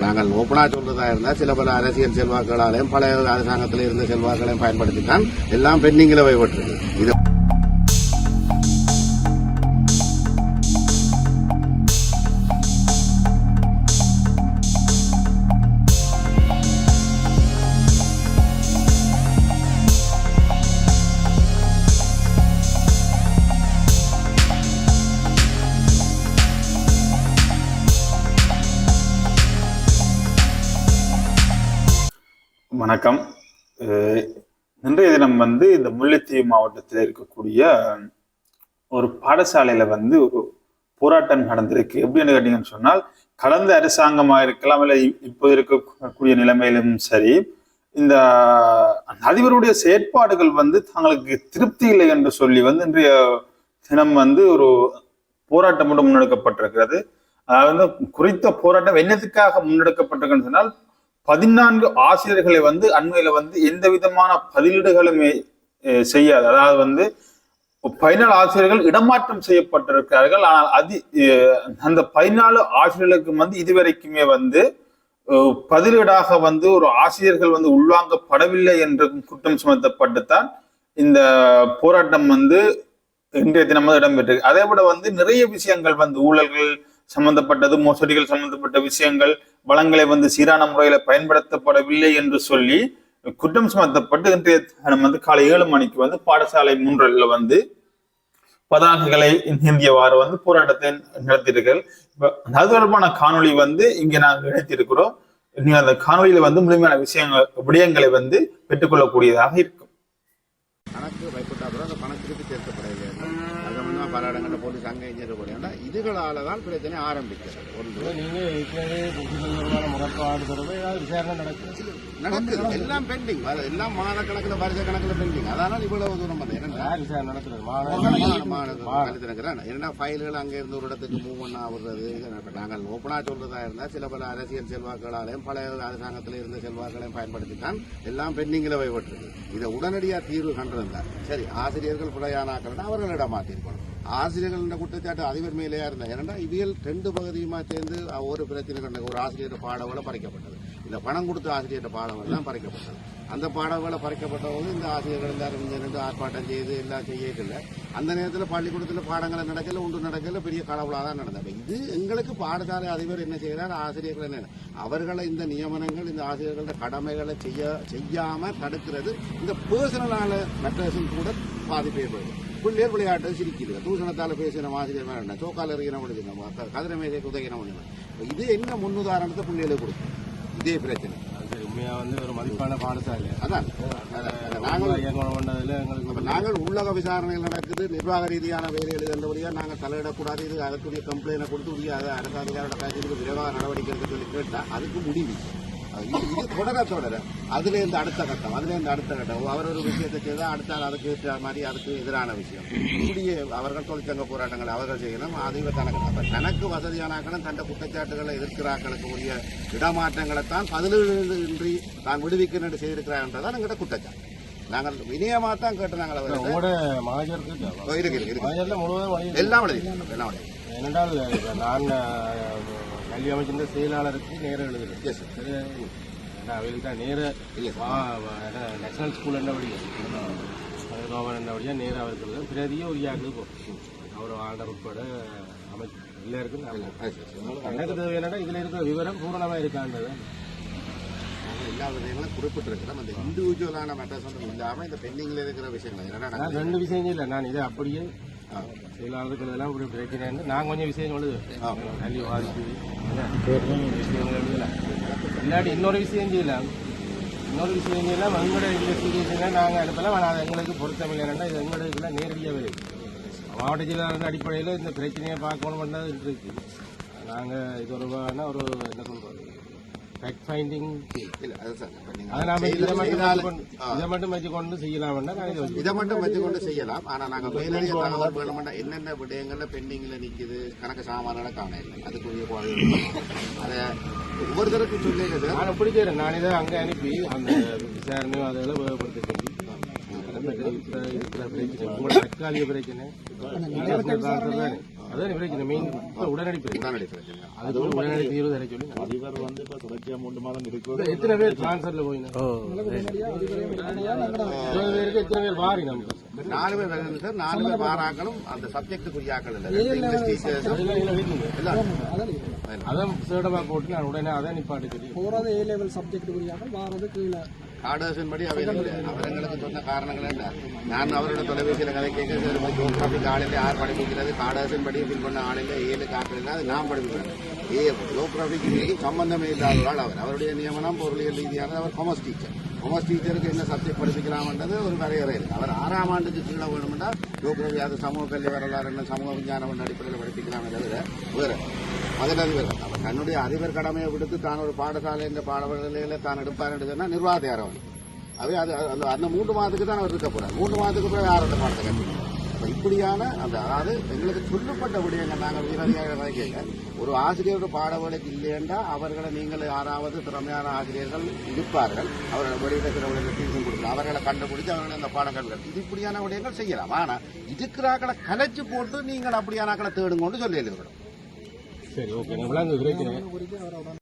நாங்கள் ஓப்பனா சொல்றதா இருந்தா சில பல அரசியல் செல்வாக்குகளாலையும் பழைய அரசாங்கத்தில் இருந்த செல்வாக்களையும் பயன்படுத்தி தான் எல்லாம் பெண்டிங்கில் வைபட்டிருக்கு இது வணக்கம். இன்றைய தினம் வந்து இந்த முல்லைத்தீவு மாவட்டத்தில் இருக்கக்கூடிய ஒரு பாடசாலையில் வந்து ஒரு போராட்டம் நடந்திருக்கு. எப்படின்னு கேட்டீங்கன்னு சொன்னால் கடந்த அரசாங்கமாக இருக்கலாம் இல்லை இப்போ இருக்கக்கூடிய நிலைமையிலும் சரி இந்த அதிபருடைய செயற்பாடுகள் வந்து தங்களுக்கு திருப்தி இல்லை என்று சொல்லி வந்து இன்றைய தினம் வந்து ஒரு போராட்டம் மட்டும் முன்னெடுக்கப்பட்டிருக்கிறது. அதாவது குறித்த போராட்டம் என்னத்துக்காக முன்னெடுக்கப்பட்டிருக்குன்னு சொன்னால் பதினான்கு ஆசிரியர்களை வந்து அண்மையில வந்து எந்த விதமான பதிலீடுகளுமே செய்யாது. அதாவது வந்து பதினாலு ஆசிரியர்கள் இடமாற்றம் செய்யப்பட்டிருக்கிறார்கள். ஆனால் அது அந்த பதினாலு ஆசிரியர்களுக்கு வந்து இதுவரைக்குமே வந்து பதிலீடாக வந்து ஒரு ஆசிரியர்கள் வந்து உள்வாங்கப்படவில்லை என்று குற்றம் சுமத்தப்பட்டுத்தான் இந்த போராட்டம் வந்து இன்றைய தினம் இடம்பெற்றிருக்கு. அதே விட வந்து நிறைய விஷயங்கள் வந்து ஊழல்கள் சம்பந்தப்பட்டது மோசடிகள் சம்பந்தப்பட்ட விஷயங்கள் வளங்களை வந்து சீரான முறையில பயன்படுத்தப்படவில்லை என்று சொல்லி குற்றம் சுமத்தப்பட்டு இன்றைய தினம் வந்து காலை ஏழு மணிக்கு வந்து பாடசாலை மூன்றல்ல வந்து பதாகைகளை ஏந்தியவாறு வந்து போராட்டத்தை நடத்தியிருக்கள் அது தொடர்பான காணொளி வந்து இங்கே நாங்கள் இணைத்திருக்கிறோம். நீங்கள் அந்த காணொளியில வந்து முழுமையான விஷயங்கள் விடயங்களை வந்து பெற்றுக்கொள்ளக்கூடியதாக இருக்கும் கணக்கு வைப்பட்ட அப்புறம் அந்த பணம் திருப்பி சேர்க்கப்படவில்லை அதை வந்து பல இங்கே போடுறாங்க இதுகளால தான் பிரச்சனை ஆரம்பிக்கிறது. ஒன்று நடக்குது. எல்லாம் பெண்டிங் எல்லாம் மாத கணக்கில் வருஷ கணக்கில் பெண்டிங் அதனால் இவ்வளவு தூரம் வந்து என்னன்னா ஃபைல்கள் அங்க இருந்து ஒரு இடத்துக்கு மூவ் பண்ண ஆகுறது. நாங்கள் ஓப்பனா சொல்றதா இருந்தா சில பல அரசியல் செல்வாக்குகளாலையும் பழைய அரசாங்கத்தில் இருந்த செல்வாக்களையும் பயன்படுத்தி தான் எல்லாம் பெண்டிங்கில் வைபட்டிருக்கு இதை உடனடியாக தீர்வு கண்டிருந்தார் சரி ஆசிரியர்கள் பிழையானாக்கள் அவர்களிடம் மாற்றிருக்கணும் ஆசிரியர்கள் குற்றச்சாட்டு அதிபர் மேலேயா இருந்தா ஏன்னா இவியல் ரெண்டு பகுதியுமா சேர்ந்து ஒரு பிரச்சனை கண்ட ஒரு ஆசிரியர் பாடவேளை பறிக்கப்பட்டது. இந்த பணம் கொடுத்த ஆசிரியர் பாடவெல்லாம் பறிக்கப்பட்டது. அந்த பாடவேளை பறிக்கப்பட்ட போது இந்த ஆசிரியர்கள் எல்லாரும் இங்க ஆர்ப்பாட்டம் செய்து எல்லாம் செய்யல அந்த நேரத்தில் பள்ளிக்கூடத்தில் பாடங்களை நடக்கல ஒன்று நடக்கல பெரிய கடவுளாக தான் நடந்தது. இது எங்களுக்கு பாடசாலை அதிபர் என்ன செய்கிறார் ஆசிரியர்கள் என்ன அவர்களை இந்த நியமனங்கள் இந்த ஆசிரியர்களோட கடமைகளை செய்ய செய்யாமல் தடுக்கிறது இந்த பர்சனலான மெட்டர்ஸும் கூட பாதிப்பு ஏற்படுது பிள்ளையர் விளையாட்டு சிரிக்கிறது. தூஷணத்தால் பேசின ஆசிரியர் வேண்டாம் சோக்கால் இருக்கிற முடியும் கதிர மேதை குதைகிற முடியும் இது என்ன முன்னுதாரணத்தை பிள்ளைகளுக்கு கொடுக்கும்? இதே பிரச்சனை. சரி உண்மையா வந்து ஒரு மதிப்பான பாடசாலை. அதான். நாங்கள் எங்களுக்கு நாங்கள் உள்ளக விசாரணைகள் நடக்குது. நிர்வாக ரீதியான வேலைகள் என்றபடியா நாங்கள் தலையிடக்கூடாது. இது அதற்குரிய கம்ப்ளைண்ட் கொடுத்து உரிய அரசு அதிகாரோட பேசுறதுக்கு விரைவாக நடவடிக்கை எடுக்க சொல்லி கேட்டா அதுக்கு முடிவு. இது இது தொடர தொடர. அதுல இருந்து அடுத்த கட்டம் அதுல இருந்து அடுத்த கட்டம். அவர் ஒரு விஷயத்தை செய்தால் அடுத்த ஆள் அதுக்கு மாதிரி அதுக்கு எதிரான விஷயம். இப்படியே அவர்கள் தொழிற்சங்க போராட்டங்களை அவர்கள் செய்யணும். அதைவ தனக்கு அப்ப தனக்கு வசதியானாக்களும் தந்த குற்றச்சாட்டுகளை எதிர்க்கிறாக்களுக்கு உரிய இடமாற்றங்களை தான் பதிலின்றி தான் விடுவிக்கணும் செய்திருக்கிறார் என்றதான் எங்கிட்ட குற்றச்சாட்டு. நாங்கள் வினயமா தான் கேட்டு. நாங்கள் இருக்கு இருக்கு எல்லாம் எல்லாம் இப்ப நான் கல்வி அமைச்சிருந்த செயலாளருக்கு நேரம் எழுதுறேன் எஸ் அவருக்கு தான் நேர நேஷனல் ஸ்கூல் என்னபடியா கவர்மெண்ட் என்னபடியா நேர அவருக்கு எழுதுறேன் பிரதியே ஒரு யாருக்கு போகும் அவர் ஆண்டர் உட்பட அமைச்சு எல்லாருக்கும் நான் எனக்கு தேவை என்னன்னா இதுல இருக்கிற விவரம் பூரணமா இருக்கான்றது. எல்லா விதங்களும் குறிப்பிட்டிருக்கிறோம். அந்த இண்டிவிஜுவலான மேட்டர்ஸ் வந்து இல்லாம இந்த பெண்டிங்ல இருக்கிற விஷயங்கள். என்னன்னா நான் ரெண்டு விஷயம் இல்லை. நான் இதை அப்படியே செயலாளர்கள் எல்லாம் இப்படி பிரச்சனை நான் கொஞ்சம் விஷயம் எழுது நல்லி வாசிப்பு விஷயங்கள் எழுதலாம் இல்லாட்டி இன்னொரு விஷயம் செய்யலாம். இன்னொரு விஷயம் செய்யலாம். எங்களோட இன்வெஸ்டிகேஷனை நாங்கள் அனுப்பலாம் ஆனால் அது எங்களுக்கு பொருத்தமில்லை. என்னன்னா இது எங்களோட இதெல்லாம் நேரடியாக வருது மாவட்ட செயலாளர் அடிப்படையில் இந்த பிரச்சனையை பார்க்கணும் பண்ணது இருக்கு. நாங்கள் இது ஒரு ஒரு என்ன சொல்றது? ஃபேக்ட் ஃபைண்டிங் இதை மட்டும் வச்சுக்கொண்டு- செய்யலாம்னா இதை மட்டும் வச்சுக்கொண்டு செய்யலாம் ஆனா நாங்க மேலதிக தகவல் வேணும்னா என்னென்ன விடயங்கள்ல பெண்டிங்ல நிக்குது கணக்கு சாமான்களை காண இல்லை அதுக்குரிய அதை ஒவ்வொருத்தருக்கும் சொல்லிடுது நான் செய்யறேன் நான் இதை அங்கே அனுப்பி அந்த விசாரணையும் அதெல்லாம் உபயோகப்படுத்த சொல்லி தற்காலிக பிரச்சனை அதான் பிரச்சனை மெயின் உடனடி பிரச்சனை. அது உடனடி தீர்வு தர சொல்லி அதிபர் வந்து இப்ப தொடர்ச்சியா மூன்று மாதம் இருக்கு இப்ப எத்தனை பேர் டிரான்ஸ்ஃபர்ல போயினா பேருக்கு எத்தனை பேர் வாரி நமக்கு நாலு பேர் வேணும் சார். நாலு பேர் மாறாக்களும் அந்த சப்ஜெக்டுக்குரிய ஆக்கள் இல்லை. அதான் சேடமா போட்டு நான் உடனே அதான் நிப்பாட்டு போறது ஏ லெவல் சப்ஜெக்ட் புரியாம வாரது கீழே. ஆர்டர்ஸின் படி அவர் அவர் எங்களுக்கு சொன்ன காரணங்கள் என்ன நான் அவரோட தொலைபேசியில் கதை கேட்க ஜோகிராபிக் ஆளில் யார் படிப்பிக்கிறது கார்டர்ஸின் படி ஃபில் பண்ண ஆளில் ஏழு காட்டுறது அது நான் படிப்பிக்கிறேன் ஏ ஜோகிராபிக் சம்பந்தமே இல்லாத ஆள் அவர் அவருடைய நியமனம் பொருளியல் ரீதியானது அவர் காமர்ஸ் டீச்சர் காமர்ஸ் டீச்சருக்கு என்ன சப்ஜெக்ட் படிப்பிக்கலாம்ன்றது ஒரு வரையறை இருக்கு அவர் ஆறாம் ஆண்டுக்கு கீழே வேணும்னா ஜோகிராபி அது சமூக கல்வி வரலாறு என்ன சமூக விஞ்ஞானம் அடிப்படையில் படிப்பிக்கலாமே தவிர வேறு அதில் அவர் தன்னுடைய அதிபர் கடமையை விடுத்து தான் ஒரு பாடசாலை என்ற பாடநிலையில தான் எடுப்பார் என்று சொன்னால் நிர்வாக யாரும் அவை அது அந்த- மூன்று மாதத்துக்கு தான் அவர் இருக்க போறார். மூன்று மாதத்துக்கு பிறகு யாரோட பாடத்தை கற்பிக்கிறார் இப்படியான அந்த அதாவது எங்களுக்கு சொல்லப்பட்ட விடயங்கள் நாங்கள் வீரதியாக கேட்க ஒரு ஆசிரியரோட பாடவேளைக்கு இல்லையென்றா அவர்களை நீங்கள் யாராவது திறமையான ஆசிரியர்கள் இருப்பார்கள். அவர்களை வெளியிட சில விடையில் டியூஷன் கொடுக்கலாம் அவர்களை கண்டுபிடிச்சு அவர்களை அந்த பாடம் கண்டுகள் இது இப்படியான விடயங்கள் செய்யலாம். ஆனால் இருக்கிறாக்களை கலைச்சு போட்டு நீங்கள் அப்படியானாக்களை தேடுங்கன்னு சொல்லி எழுதுகிறோம் சரி ஓகே. நான் விளங்கு விரைக்கிறேன்